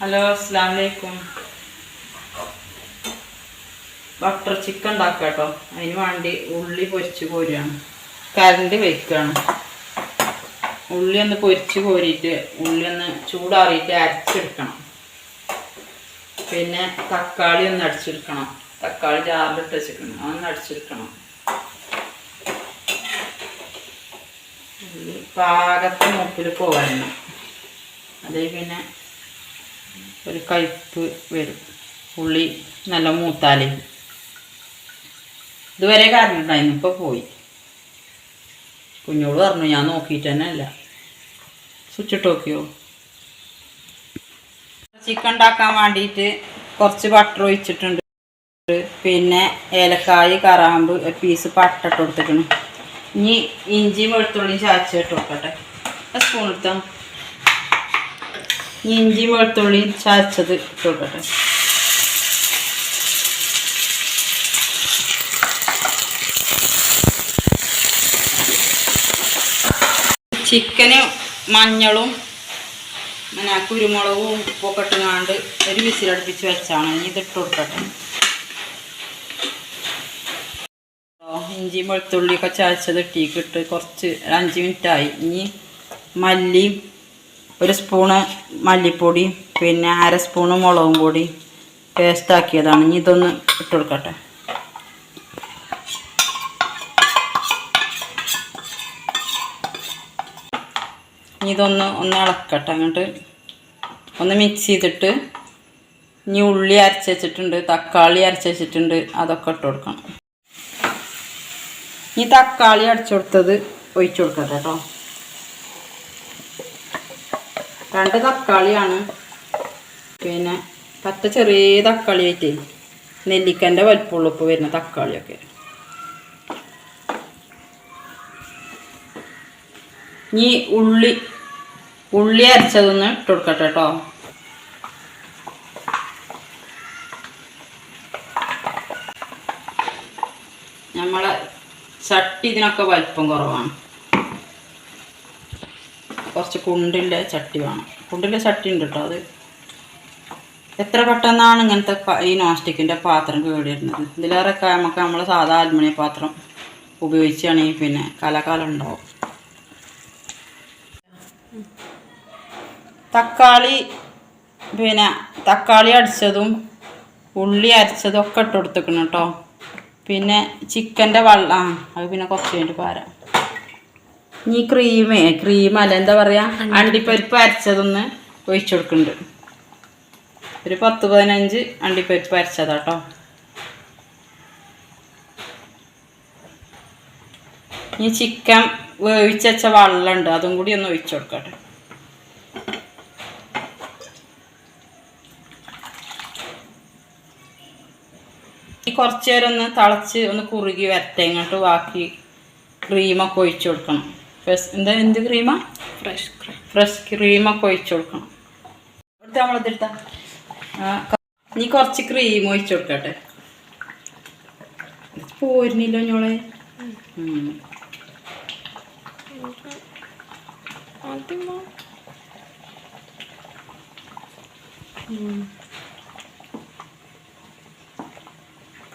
Hello അസ്സാം വലൈക്കും butter chicken ഉണ്ടാക്കുക കേട്ടോ. അതിന് വേണ്ടി ഉള്ളി പൊരിച്ച് കോരുകയാണ്. കരണ്ട് വെക്കുകയാണ് ഉള്ളി ഒന്ന് പൊരിച്ച് കോരിയിട്ട് ഉള്ളി ഒന്ന് ചൂടാറിയിട്ട് അരച്ചെടുക്കണം. പിന്നെ തക്കാളി ഒന്ന് അടിച്ചെടുക്കണം. തക്കാളി ജാറിലിട്ട് വെച്ചിരിക്കണം അതൊന്ന് അടിച്ചെടുക്കണം. ഉള്ളി പാകത്തെ മൂപ്പിൽ പോകണം അതേ പിന്നെ ഒരു കയ്പ്പ് വരും. ഉള്ളി നല്ല മൂത്താലേ. ഇതുവരെ കാരണമുണ്ടായിരുന്നു ഇപ്പോൾ പോയി. കുഞ്ഞോട് പറഞ്ഞു ഞാൻ നോക്കിയിട്ട് തന്നെ അല്ല. സ്വിച്ച് ഇട്ട് നോക്കിയോ? ചിക്കൻ ഉണ്ടാക്കാൻ വേണ്ടിയിട്ട് കുറച്ച് ബട്ടർ ഒഴിച്ചിട്ടുണ്ട്. പിന്നെ ഏലക്കായ് കറാമ്പ് ഒരു പീസ് പട്ട ഇട്ട് കൊടുത്തിട്ടുണ്ട്. ഇനി ഇഞ്ചിയും വെളുത്തുള്ളിയും ചാച്ചിട്ട് കൊടുക്കട്ടെ. സ്പൂൺ എടുത്തോ? ഇഞ്ചിയും വെളുത്തുള്ളിയും ചാച്ചത് ഇട്ട് കൊടുക്കട്ടെ. ചിക്കന് മഞ്ഞളും പിന്നെ കുരുമുളകും ഉപ്പൊക്കെ ഇട്ടുകൊണ്ട് ഒരു വിസിലടുപ്പിച്ച് വെച്ചാണ്. ഇനി ഇതിട്ട് കൊടുക്കട്ടെ. ഓ, ഇഞ്ചിയും വെളുത്തുള്ളിയൊക്കെ ചാച്ചത് ഇട്ടിട്ട് കുറച്ച് അഞ്ച് മിനിറ്റായി. ഇനി മല്ലിയും ഒരു സ്പൂണ് മല്ലിപ്പൊടി പിന്നെ അര സ്പൂണ് മുളകും പൊടി പേസ്റ്റാക്കിയതാണ് ഇനി ഇതൊന്ന് ഇട്ട് കൊടുക്കട്ടെ. ഇനി ഇതൊന്ന് ഒന്ന് ഇളക്കട്ടെ. അങ്ങോട്ട് ഒന്ന് മിക്സ് ചെയ്തിട്ട് ഇനി ഉള്ളി അരച്ച് വെച്ചിട്ടുണ്ട് തക്കാളി അരച്ച് വെച്ചിട്ടുണ്ട് അതൊക്കെ ഇട്ട് കൊടുക്കണം. ഈ തക്കാളി അടിച്ചു കൊടുത്തത് ഒഴിച്ചു കൊടുക്കട്ടെ കേട്ടോ രണ്ട് തക്കാളിയാണ്. പിന്നെ പത്ത ചെറിയ തക്കാളി ആയിട്ട് നെല്ലിക്കന്റെ വലിപ്പമുള്ളപ്പ് വരുന്ന തക്കാളിയൊക്കെ. ഇനി ഉള്ളി ഉള്ളി അരച്ചതൊന്ന് ഇട്ട് കൊടുക്കട്ടെ കേട്ടോ. നമ്മളെ ചട്ടി ഇതിനൊക്കെ വലിപ്പം കുറവാണ്. കുറച്ച് കുണ്ടിന്റെ ചട്ടി വേണം. കുണ്ടിന്റെ ചട്ടി ഉണ്ട് കേട്ടോ അത്. എത്ര പെട്ടെന്നാണ് ഇങ്ങനത്തെ ഈ നോൺ സ്റ്റിക്കിന്റെ പാത്രം കേടിയിരുന്നത് ഇതിലേറെയൊക്കെ നമുക്ക് നമ്മൾ സാധാ അൽമണി പാത്രം ഉപയോഗിച്ചാണെങ്കിൽ പിന്നെ കലകാലം ഉണ്ടാവും. തക്കാളി പിന്നെ തക്കാളി അടിച്ചതും ഉള്ളി അരച്ചതും ഒക്കെ ഇട്ട് കൊടുത്തേക്കണം കേട്ടോ പിന്നെ ചിക്കന്റെ വെള്ളം അത് പിന്നെ കുറച്ച് കഴിഞ്ഞിട്ട് പാരാം. ഈ ക്രീമേ ക്രീം അല്ല എന്താ പറയാ? അണ്ടിപ്പരിപ്പ് അരച്ചതൊന്ന് ഒഴിച്ചു കൊടുക്കുന്നുണ്ട്. ഒരു പത്ത് പതിനഞ്ച് അണ്ടിപ്പരിപ്പ് അരച്ചതാട്ടോ ഈ ചിക്കൻ വേവിച്ച വെച്ച വെള്ളമുണ്ട് അതും കൂടി ഒന്ന് ഒഴിച്ചു കൊടുക്കട്ടെ. ഈ കുറച്ച് നേരം ഒന്ന് തിളച്ച് ഒന്ന് കുറുകി വരട്ടെ ഇങ്ങോട്ട് ബാക്കി ക്രീമൊക്കെ ഒഴിച്ചു കൊടുക്കണം. ഫ്രഷ് എന്താ എന്ത് ക്രീമ ഫ്രഷ് ക്രീം ഫ്രഷ് ക്രീമൊക്കെ ഒഴിച്ചു കൊടുക്കണം. ഇവിടുത്തെ നമ്മളെടുത്ത ഇനി കുറച്ച് ക്രീം ഒഴിച്ചു കൊടുക്കട്ടെ. പോരുന്നില്ലോ ഞോളെ.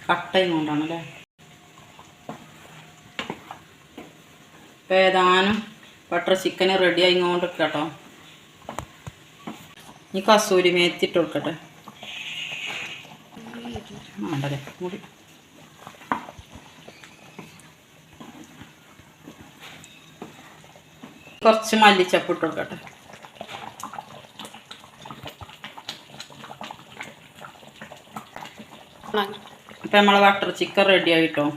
കട്ടയും കൊണ്ടാണല്ലേ ഇപ്പം ഏതാനും ബട്ടർ ചിക്കൻ റെഡി ആയിക്കൊണ്ട് കേട്ടോ ഇനി കസൂരി മേത്തിട്ട് കൊടുക്കട്ടെ. വേണ്ടല്ലേ? മുടി. കുറച്ച് മല്ലിച്ചപ്പ് ഇട്ട് കൊടുക്കട്ടെ. ഇപ്പം നമ്മളെ ബട്ടർ ചിക്കൻ റെഡി ആയിട്ടോ.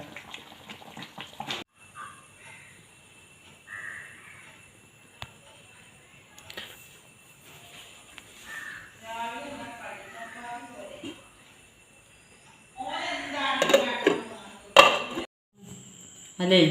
അല്ലേ